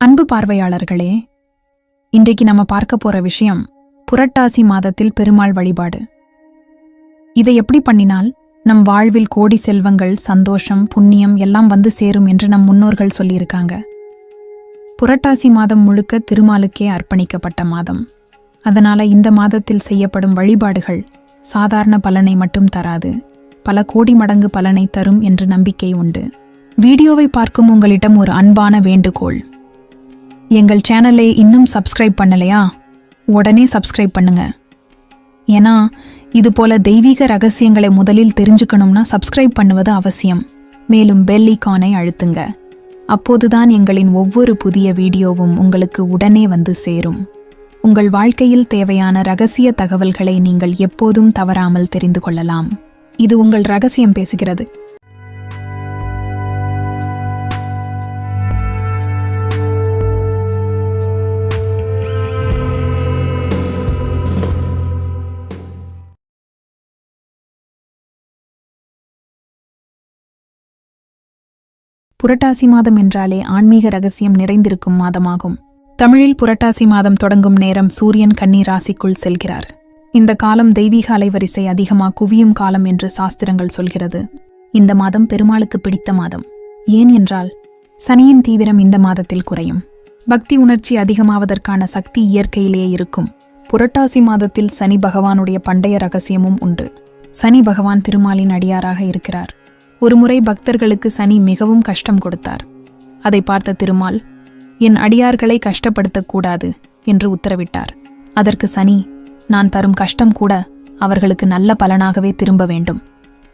அன்பு பார்வையாளர்களே இன்றைக்கு நம்ம பார்க்க போற விஷயம் புரட்டாசி மாதத்தில் பெருமாள் வழிபாடு. இதை எப்படி பண்ணினால் நம் வாழ்வில் கோடி செல்வங்கள் சந்தோஷம் புண்ணியம் எல்லாம் வந்து சேரும் என்று நம் முன்னோர்கள் சொல்லியிருக்காங்க. புரட்டாசி மாதம் முழுக்க திருமாலுக்கே அர்ப்பணிக்கப்பட்ட மாதம். அதனால இந்த மாதத்தில் செய்யப்படும் வழிபாடுகள் சாதாரண பலனை மட்டும் தராது பல கோடி மடங்கு பலனை தரும் என்று நம்பிக்கை உண்டு. வீடியோவை பார்க்கும் உங்களிடம் ஒரு அன்பான வேண்டுகோள். எங்கள் சேனலை இன்னும் சப்ஸ்கிரைப் பண்ணலையா? உடனே சப்ஸ்கிரைப் பண்ணுங்க. ஏன்னா இது போல தெய்வீக ரகசியங்களை முதலில் தெரிஞ்சுக்கணும்னா சப்ஸ்கிரைப் பண்ணுவது அவசியம். மேலும் பெல் ஐக்கானை அழுத்துங்க. அப்போதுதான் எங்களின் ஒவ்வொரு புதிய வீடியோவும் உங்களுக்கு உடனே வந்து சேரும். உங்கள் வாழ்க்கையில் தேவையான ரகசிய தகவல்களை நீங்கள் எப்போதும் தவறாமல் தெரிந்து கொள்ளலாம். இது உங்கள் ரகசியம் பேசுகிறது. புரட்டாசி மாதம் என்றாலே ஆன்மீக ரகசியம் நிறைந்திருக்கும் மாதமாகும். தமிழில் புரட்டாசி மாதம் தொடங்கும் நேரம் சூரியன் கன்னி ராசிக்குள் செல்கிறார். இந்த காலம் தெய்வீக அலைவரிசை அதிகமாக குவியும் காலம் என்று சாஸ்திரங்கள் சொல்கிறது. இந்த மாதம் பெருமாளுக்கு பிடித்த மாதம். ஏன் என்றால் சனியின் தீவிரம் இந்த மாதத்தில் குறையும். பக்தி உணர்ச்சி அதிகமாவதற்கான சக்தி இயற்கையிலேயே இருக்கும். புரட்டாசி மாதத்தில் சனி பகவானுடைய பண்டைய ரகசியமும் உண்டு. சனி பகவான் திருமாலின் அடியாராக இருக்கிறார். ஒருமுறை பக்தர்களுக்கு சனி மிகவும் கஷ்டம் கொடுத்தார். அதை பார்த்த திருமால் என் அடியார்களை கஷ்டப்படுத்தக்கூடாது என்று உத்தரவிட்டார். அதற்கு சனி நான் தரும் கஷ்டம் கூட அவர்களுக்கு நல்ல பலனாகவே திரும்ப வேண்டும்.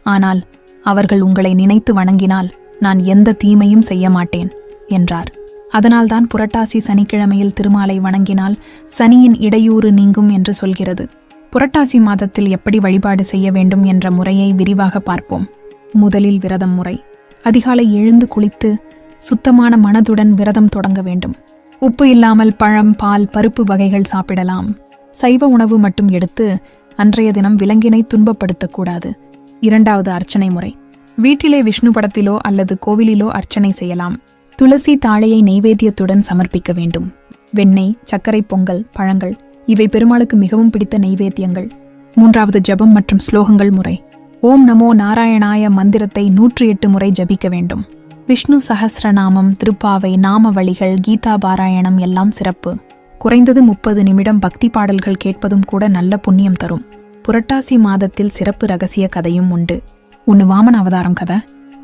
ஆனால் அவர்கள் உங்களை நினைத்து வணங்கினால் நான் எந்த தீமையும் செய்ய மாட்டேன் என்றார். அதனால்தான் புரட்டாசி சனிக்கிழமையில் திருமாலை வணங்கினால் சனியின் இடையூறு நீங்கும் என்று சொல்கிறது. புரட்டாசி மாதத்தில் எப்படி வழிபாடு செய்ய வேண்டும் என்ற முறையை விரிவாக பார்ப்போம். முதலில் விரதம் முறை. அதிகாலை எழுந்து குளித்து சுத்தமான மனதுடன் விரதம் தொடங்க வேண்டும். உப்பு இல்லாமல் பழம் பால் பருப்பு வகைகள் சாப்பிடலாம். சைவ உணவு மட்டும் எடுத்து அன்றைய தினம் விலங்கினை துன்பப்படுத்தக்கூடாது. இரண்டாவது அர்ச்சனை முறை. வீட்டிலே விஷ்ணு படத்திலோ அல்லது கோவிலிலோ அர்ச்சனை செய்யலாம். துளசி தாழையை நெய்வேத்தியத்துடன் சமர்ப்பிக்க வேண்டும். வெண்ணெய் சர்க்கரை பொங்கல் பழங்கள் இவை பெருமாளுக்கு மிகவும் பிடித்த நெய்வேத்தியங்கள் மூன்றாவது ஜெபம் மற்றும் ஸ்லோகங்கள் முறை. ஓம் நமோ நாராயணாய மந்திரத்தை நூற்றி எட்டு முறை ஜபிக்க வேண்டும். விஷ்ணு சஹஸ்ரநாமம் திருப்பாவை நாம வழிகள் கீதா பாராயணம் எல்லாம் சிறப்பு. குறைந்தது முப்பது நிமிடம் பக்தி பாடல்கள் கேட்பதும் கூட நல்ல புண்ணியம் தரும். புரட்டாசி மாதத்தில் சிறப்பு ரகசிய கதையும் உண்டு. ஒன்னு வாமன அவதாரம் கதை.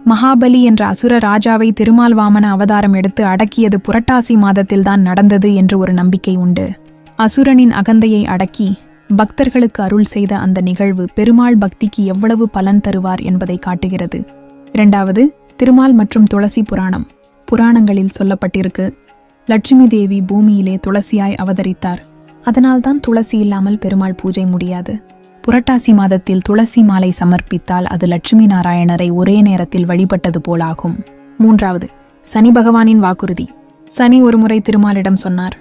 மகாபலி என்ற அசுர ராஜாவை திருமால் வாமன அவதாரம் எடுத்து அடக்கியது புரட்டாசி மாதத்தில்தான் நடந்தது என்று ஒரு நம்பிக்கை உண்டு. அசுரனின் அகந்தையை அடக்கி பக்தர்களுக்கு அருள் செய்த அந்த நிகழ்வு பெருமாள் பக்திக்கு எவ்வளவு பலன் தருவார் என்பதை காட்டுகிறது. இரண்டாவது திருமால் மற்றும் துளசி புராணம். புராணங்களில் சொல்லப்பட்டிருக்கு லட்சுமி தேவி பூமியிலே துளசியாய் அவதரித்தார். அதனால்தான் துளசி இல்லாமல் பெருமாள் பூஜை முடியாது. புரட்டாசி மாதத்தில் துளசி மாலை சமர்ப்பித்தால் அது லட்சுமி நாராயணரை ஒரே நேரத்தில் வழிபட்டது போலாகும். மூன்றாவது சனி பகவானின் வாக்குறுதி. சனி ஒருமுறை திருமாலிடம் சொன்னார்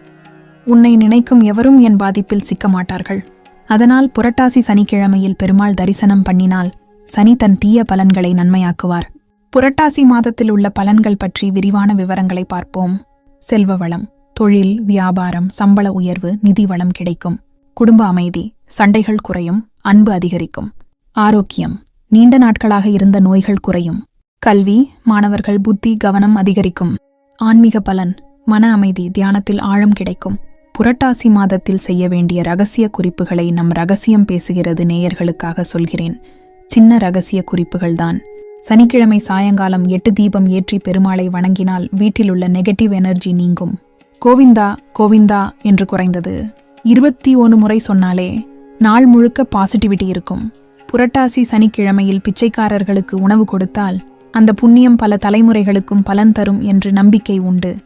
உன்னை நினைக்கும் எவரும் என் பாதிப்பில் சிக்க மாட்டார்கள் அதனால் புரட்டாசி சனிக்கிழமையில் பெருமாள் தரிசனம் பண்ணினால் சனி தன் தீய பலன்களை நன்மையாக்குவார். புரட்டாசி மாதத்தில் உள்ள பலன்கள் பற்றி விரிவான விவரங்களை பார்ப்போம். செல்வ வளம் தொழில் வியாபாரம் சம்பள உயர்வு நிதி வளம் கிடைக்கும். குடும்ப அமைதி சண்டைகள் குறையும் அன்பு அதிகரிக்கும். ஆரோக்கியம் நீண்ட நாட்களாக இருந்த நோய்கள் குறையும். கல்வி மாணவர்கள் புத்தி கவனம் அதிகரிக்கும். ஆன்மீக பலன் மன அமைதி தியானத்தில் ஆழம் கிடைக்கும். புரட்டாசி மாதத்தில் செய்ய வேண்டிய ரகசிய குறிப்புகளை நம் ரகசியம் பேசுகிறது நேயர்களுக்காக சொல்கிறேன். சின்ன ரகசிய குறிப்புகள்தான். சனிக்கிழமை சாயங்காலம் எட்டு தீபம் ஏற்றி பெருமாளை வணங்கினால் வீட்டிலுள்ள நெகட்டிவ் எனர்ஜி நீங்கும். கோவிந்தா கோவிந்தா என்று குறைந்தது. இருபத்தி ஒன்று முறை சொன்னாலே நாள் முழுக்க பாசிட்டிவிட்டி இருக்கும். புரட்டாசி சனிக்கிழமையில் பிச்சைக்காரர்களுக்கு உணவு கொடுத்தால் அந்த புண்ணியம் பல தலைமுறைகளுக்கும் பலன் தரும் என்று நம்பிக்கை உண்டு.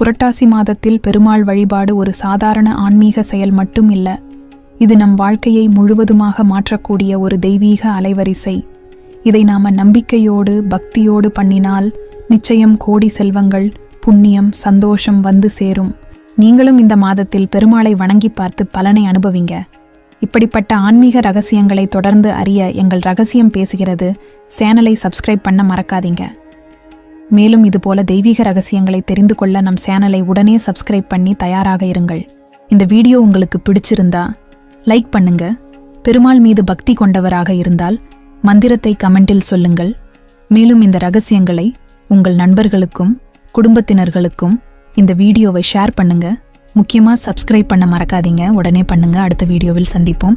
புரட்டாசி மாதத்தில் பெருமாள் வழிபாடு ஒரு சாதாரண ஆன்மீக செயல் மட்டும் இல்ல இது நம் வாழ்க்கையை முழுவதுமாக மாற்றக்கூடிய ஒரு தெய்வீக அலைவரிசை. இதை நாம நம்பிக்கையோடு பக்தியோடு பண்ணினால் நிச்சயம் கோடி செல்வங்கள் புண்ணியம் சந்தோஷம் வந்து சேரும். நீங்களும் இந்த மாதத்தில் பெருமாளை வணங்கி பார்த்து பலனை அனுபவிங்க. இப்படிப்பட்ட ஆன்மீக ரகசியங்களை தொடர்ந்து அறிய எங்கள் ரகசியம் பேசுகிறது. சேனலை சப்ஸ்கிரைப் பண்ண மறக்காதீங்க. மேலும் இதுபோல தெய்வீக ரகசியங்களை தெரிந்து கொள்ள நம் சேனலை உடனே சப்ஸ்கிரைப் பண்ணி தயாராக இருங்கள். இந்த வீடியோ உங்களுக்கு பிடிச்சிருந்தா லைக் பண்ணுங்க. பெருமாள் மீது பக்தி கொண்டவராக இருந்தால் மந்திரத்தை கமெண்டில் சொல்லுங்கள். மேலும் இந்த ரகசியங்களை உங்கள் நண்பர்களுக்கும் குடும்பத்தினர்களுக்கும் இந்த வீடியோவை ஷேர் பண்ணுங்க. முக்கியமாக சப்ஸ்கிரைப் பண்ண மறக்காதீங்க. உடனே பண்ணுங்க. அடுத்த வீடியோவில் சந்திப்போம்.